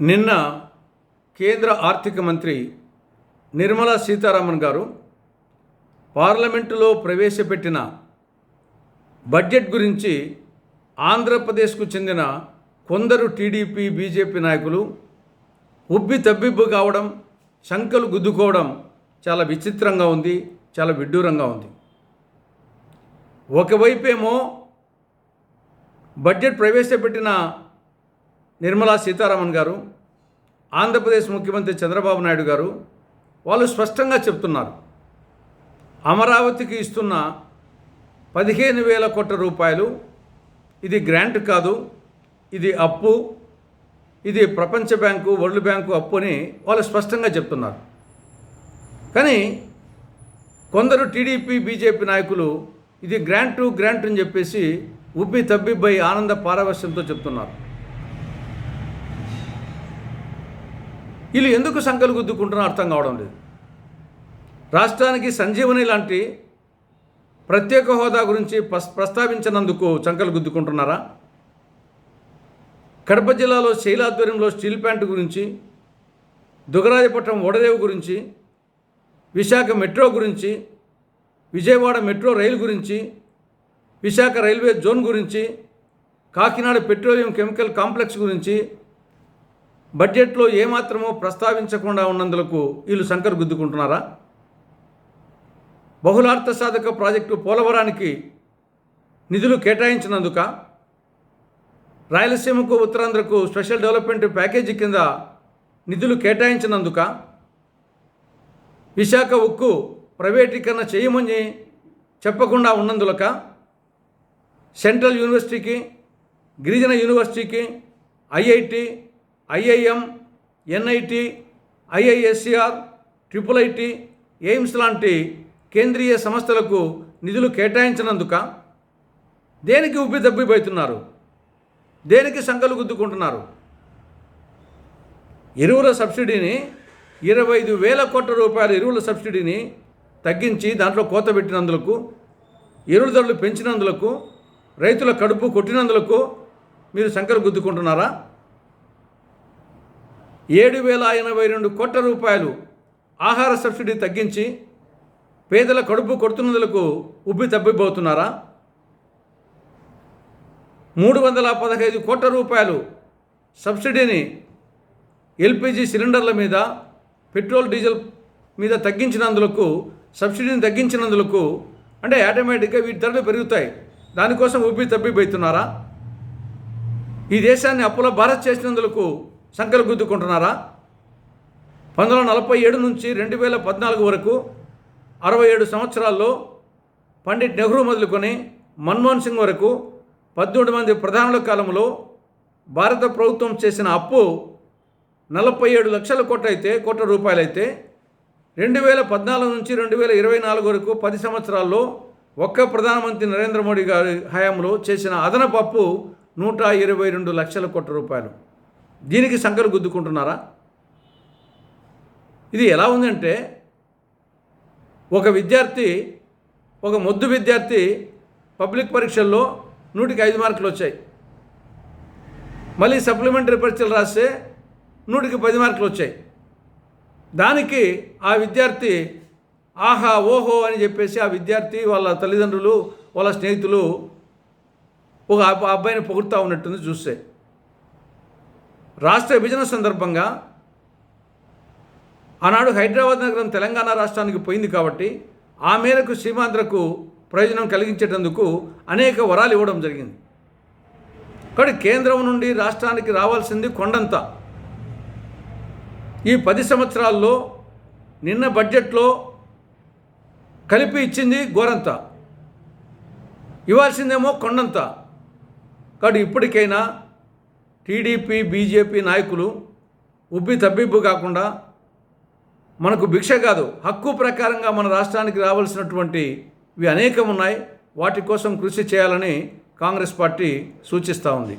నిన్న కేంద్ర ఆర్థిక మంత్రి నిర్మలా సీతారామన్ గారు పార్లమెంటులో ప్రవేశపెట్టిన బడ్జెట్ గురించి ఆంధ్రప్రదేశ్కు చెందిన కొందరు టీడీపీ బీజేపీ నాయకులు ఉబ్బి తబ్బిబ్బు కావడం శంకలు గుద్దుకోవడం చాలా విచిత్రంగా ఉంది చాలా విడ్డూరంగా ఉంది. ఒకవైపేమో బడ్జెట్ ప్రవేశపెట్టిన నిర్మలా సీతారామన్ గారు ఆంధ్రప్రదేశ్ ముఖ్యమంత్రి చంద్రబాబు నాయుడు గారు వాళ్ళు స్పష్టంగా చెప్తున్నారు. అమరావతికి ఇస్తున్న పదిహేను వేల కోట్ల రూపాయలు ఇది గ్రాంట్ కాదు ఇది అప్పు ఇది ప్రపంచ బ్యాంకు వరల్డ్ బ్యాంకు అప్పు అని వాళ్ళు స్పష్టంగా చెప్తున్నారు. కానీ కొందరు టీడీపీ బీజేపీ నాయకులు ఇది గ్రాంటు గ్రాంట్ అని చెప్పేసి ఉబ్బి తబ్బిబ్బై ఆనంద పారవశ్యంతో చెప్తున్నారు. వీళ్ళు ఎందుకు సంకలు గుద్దుకుంటున్నారో అర్థం కావడం లేదు. రాష్ట్రానికి సంజీవని లాంటి ప్రత్యేక హోదా గురించి ప్రస్తావించినందుకు చంకలు గుద్దుకుంటున్నారా? కడప జిల్లాలో శైలాధ్వర్యంలో స్టీల్ ప్లాంట్ గురించి దుగరాజపట్నం ఓడరేవు గురించి విశాఖ మెట్రో గురించి విజయవాడ మెట్రో రైలు గురించి విశాఖ రైల్వే జోన్ గురించి కాకినాడ పెట్రోలియం కెమికల్ కాంప్లెక్స్ గురించి బడ్జెట్లో ఏమాత్రమో ప్రస్తావించకుండా ఉన్నందులకు వీళ్ళు శంకర్ గుద్దుకుంటున్నారా? బహుళార్థ సాధక ప్రాజెక్టు పోలవరానికి నిధులు కేటాయించినందుక రాయలసీమకు ఉత్తరాంధ్రకు స్పెషల్ డెవలప్మెంట్ ప్యాకేజీ కింద నిధులు కేటాయించినందుక విశాఖ ఉక్కు ప్రైవేటీకరణ చేయమని చెప్పకుండా ఉన్నందులక సెంట్రల్ యూనివర్సిటీకి గిరిజన యూనివర్సిటీకి IIT IIM NIT IISER triple IT AIIMS లాంటి కేంద్రీయ సంస్థలకు నిధులు కేటాయించినందుక దేనికి ఉబ్బి దబ్బిపోతున్నారు దేనికి సంకలు గుద్దుకుంటున్నారు? ఎరువుల సబ్సిడీని ఇరవై ఐదు వేల కోట్ల రూపాయల ఎరువుల సబ్సిడీని తగ్గించి దాంట్లో కోత పెట్టినందులకు ఎరువుల ధరలు పెంచినందులకు రైతుల కడుపు కొట్టినందులకు మీరు సంకలు గుద్దుకుంటున్నారా? ఏడు వేల ఎనభై రెండు కోట్ల రూపాయలు ఆహార సబ్సిడీ తగ్గించి పేదల కడుపు కొడుతున్నందులకు ఉబ్బి తబ్బిపోతున్నారా మూడు వందల పదహైదు కోట్ల రూపాయలు సబ్సిడీని ఎల్పిజి సిలిండర్ల మీద పెట్రోల్ డీజిల్ మీద తగ్గించినందులకు సబ్సిడీని తగ్గించినందులకు అంటే ఆటోమేటిక్గా వీటి ధరలు పెరుగుతాయి. దానికోసం ఉబ్బి తబ్బిపోతున్నారా ఈ దేశాన్ని అప్పుల భారత్ చేసినందుకు సంకలు గుద్దుకుంటున్నారా పంతొమ్మిది వందల నలభై ఏడు నుంచి రెండు వేల పద్నాలుగు వరకు అరవై ఏడు సంవత్సరాల్లో పండిట్ నెహ్రూ మొదలుకొని మన్మోహన్ సింగ్ వరకు పద్దెనిమిది మంది ప్రధానుల కాలంలో భారత ప్రభుత్వం చేసిన అప్పు నలభై ఏడు లక్షల కోట్ల అయితే కోట్ల రూపాయలైతే రెండు వేల పద్నాలుగు నుంచి రెండు వేల ఇరవై నాలుగు వరకు పది సంవత్సరాల్లో ఒక్క ప్రధానమంత్రి నరేంద్ర మోడీ గారి హయాంలో చేసిన అదనపు అప్పు నూట ఇరవై రెండు లక్షల కోట్ల రూపాయలు. దీనికి సంకలు గుద్దుకుంటున్నారా? ఇది ఎలా ఉందంటే ఒక విద్యార్థి ఒక మొద్దు విద్యార్థి పబ్లిక్ పరీక్షల్లో నూటికి ఐదు మార్కులు వచ్చాయి. మళ్ళీ సప్లిమెంటరీ పరీక్షలు రాస్తే నూటికి పది మార్కులు వచ్చాయి. దానికి ఆ విద్యార్థి ఆహా ఓహో అని చెప్పేసి ఆ విద్యార్థి వాళ్ళ తల్లిదండ్రులు వాళ్ళ స్నేహితులు ఒక అబ్బాయిని పొగుడుతూ ఉన్నట్టుంది చూస్తే. రాష్ట్ర విభజన సందర్భంగా ఆనాడు హైదరాబాద్ నగరం తెలంగాణ రాష్ట్రానికి పోయింది కాబట్టి ఆ మేరకు సీమాంధ్రకు ప్రయోజనం కలిగించేటందుకు అనేక వరాలు ఇవ్వడం జరిగింది. కాబట్టి కేంద్రం నుండి రాష్ట్రానికి రావాల్సింది కొండంత. ఈ పది సంవత్సరాల్లో నిన్న బడ్జెట్లో కలిపి ఇచ్చింది గోరంత. ఇవ్వాల్సిందేమో కొండంత. కాబట్టి ఇప్పటికైనా టీడీపీ బీజేపీ నాయకులు ఉబ్బి తబ్బిబ్బు కాకుండా మనకు భిక్ష కాదు హక్కు ప్రకారంగా మన రాష్ట్రానికి రావాల్సినటువంటి ఇవి అనేకం ఉన్నాయి వాటి కోసం కృషి చేయాలని కాంగ్రెస్ పార్టీ సూచిస్తూ ఉంది.